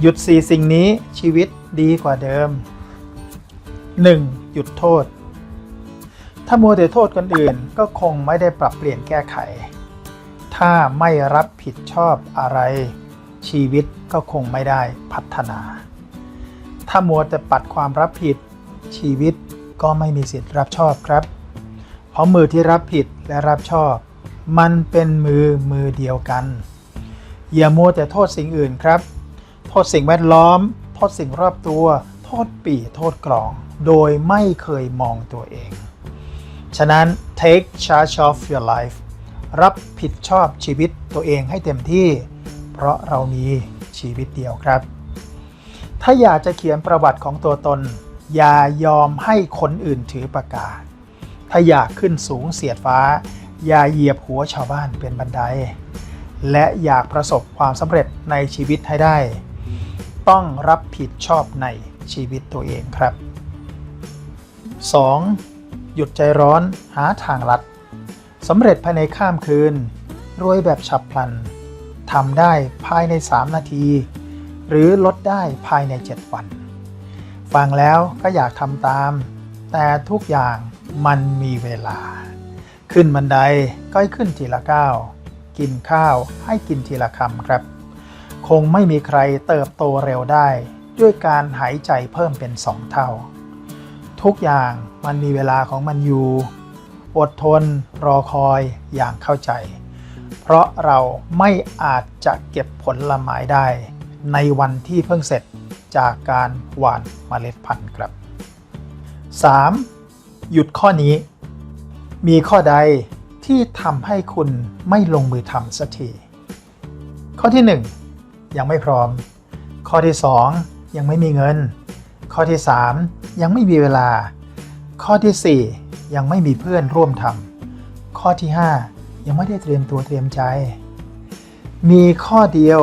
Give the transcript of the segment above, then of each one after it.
หยุดสี่สิ่งนี้ชีวิตดีกว่าเดิม 1. หยุดโทษ ถ้ามัวแต่โทษคนอื่นก็คงไม่ได้ปรับเปลี่ยนแก้ไข ถ้าไม่รับผิดชอบอะไร ชีวิตก็คงไม่ได้พัฒนา ถ้ามัวแต่ปัดความรับผิดชีวิตก็ไม่มีสิทธิ์รับชอบครับ เพราะมือที่รับผิดและรับชอบ มันเป็นมือมือเดียวกัน อย่ามัวแต่โทษสิ่งอื่นครับ โทษสิ่งแวดล้อม โทษสิ่งรอบตัว โทษปีโทษกรอง โดยไม่เคยมองตัวเอง ฉะนั้น take charge of your life รับผิดชอบชีวิตตัวเองให้เต็มที่ เพราะเรามีชีวิตเดียวครับ ถ้าอยากจะเขียนประวัติของตัวตน อย่ายอมให้คนอื่นถือประกาศถ้าอยากขึ้นสูงเสียดฟ้า อย่าเหยียบหัวชาวบ้านเป็นบันได และอยากประสบความสำเร็จในชีวิตให้ได้ ต้องรับผิดชอบในชีวิตตัวเองครับ 2. หยุดใจร้อนหาทางลัดสำเร็จภายในข้ามคืน รวยแบบฉับพลันทำได้ภายใน 3 นาที หรือลดได้ภายใน 7 วัน ฟังแล้วก็อยากทำตาม แต่ทุกอย่างมันมีเวลา ขึ้นบันไดก็ขึ้นทีละก้าว กินข้าวให้กินทีละคำครับ คงไม่มีใครเติบโตเร็วได้ ด้วยการหายใจเพิ่มเป็นสองเท่า ทุกอย่างมันมีเวลาของมันอยู่ อดทนรอคอยอย่างเข้าใจ เพราะเราไม่อาจจะเก็บผลละไม้ได้ ในวันที่เพิ่งเสร็จจากการหว่านเมล็ดพันธุ์ครับ 3. หยุดข้อนี้ มีข้อใดที่ทำให้คุณไม่ลงมือทำสักที ข้อที่ 1 ยังไม่พร้อม ข้อที่ 2 ยังไม่มีเงิน ข้อที่ 3 ยังไม่มีเวลา ข้อที่ 4 ยังไม่มีเพื่อนร่วมทำข้อที่ 5 ยังไม่ได้เตรียมตัวเตรียมใจ มีข้อเดียว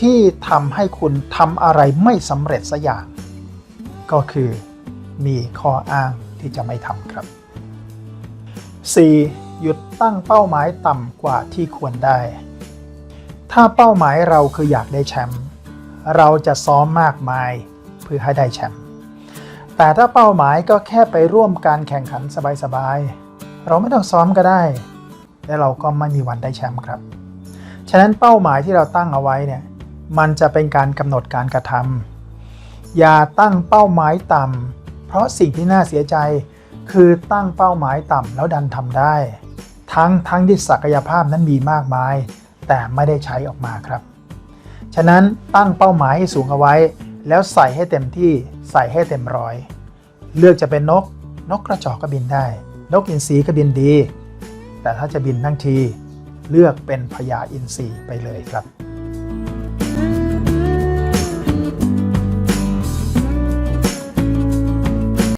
ที่ทำให้คุณทำอะไรไม่สำเร็จสักอย่าง ก็คือมีข้ออ้างที่จะไม่ทำครับ 4. หยุดตั้งเป้าหมายต่ำกว่าที่ควรได้ ถ้าเป้าหมายเราคืออยากได้แชมป์เราจะซ้อมมากมายเพื่อให้ได้แชมป์แต่ถ้าเป้าหมายก็แค่ไปร่วมการแข่งขันสบายๆเราไม่ต้องซ้อมก็ได้ และเราก็ไม่มีวันได้แชมป์ครับ ฉะนั้นเป้าหมายที่เราตั้งเอาไว้เนี่ยมันจะเป็นการกำหนดการกระทำอย่าตั้งเป้าหมายต่ำเพราะสิ่งที่น่าเสียใจคือตั้งเป้าหมายต่ำแล้วดันทำได้ ทั้งทั้งที่ศักยภาพนั้นมีมากมาย แต่ไม่ได้ใช้ออกมาครับ ฉะนั้นตั้งเป้าหมายให้สูงเอาไว้ แล้วใส่ให้เต็มที่ใส่ให้เต็มร้อย เลือกจะเป็นนก นกกระจอกก็บินได้ นกอินทรีก็บินดี แต่ถ้าจะบินทั้งที เลือกเป็นพญาอินทรีไปเลยครับ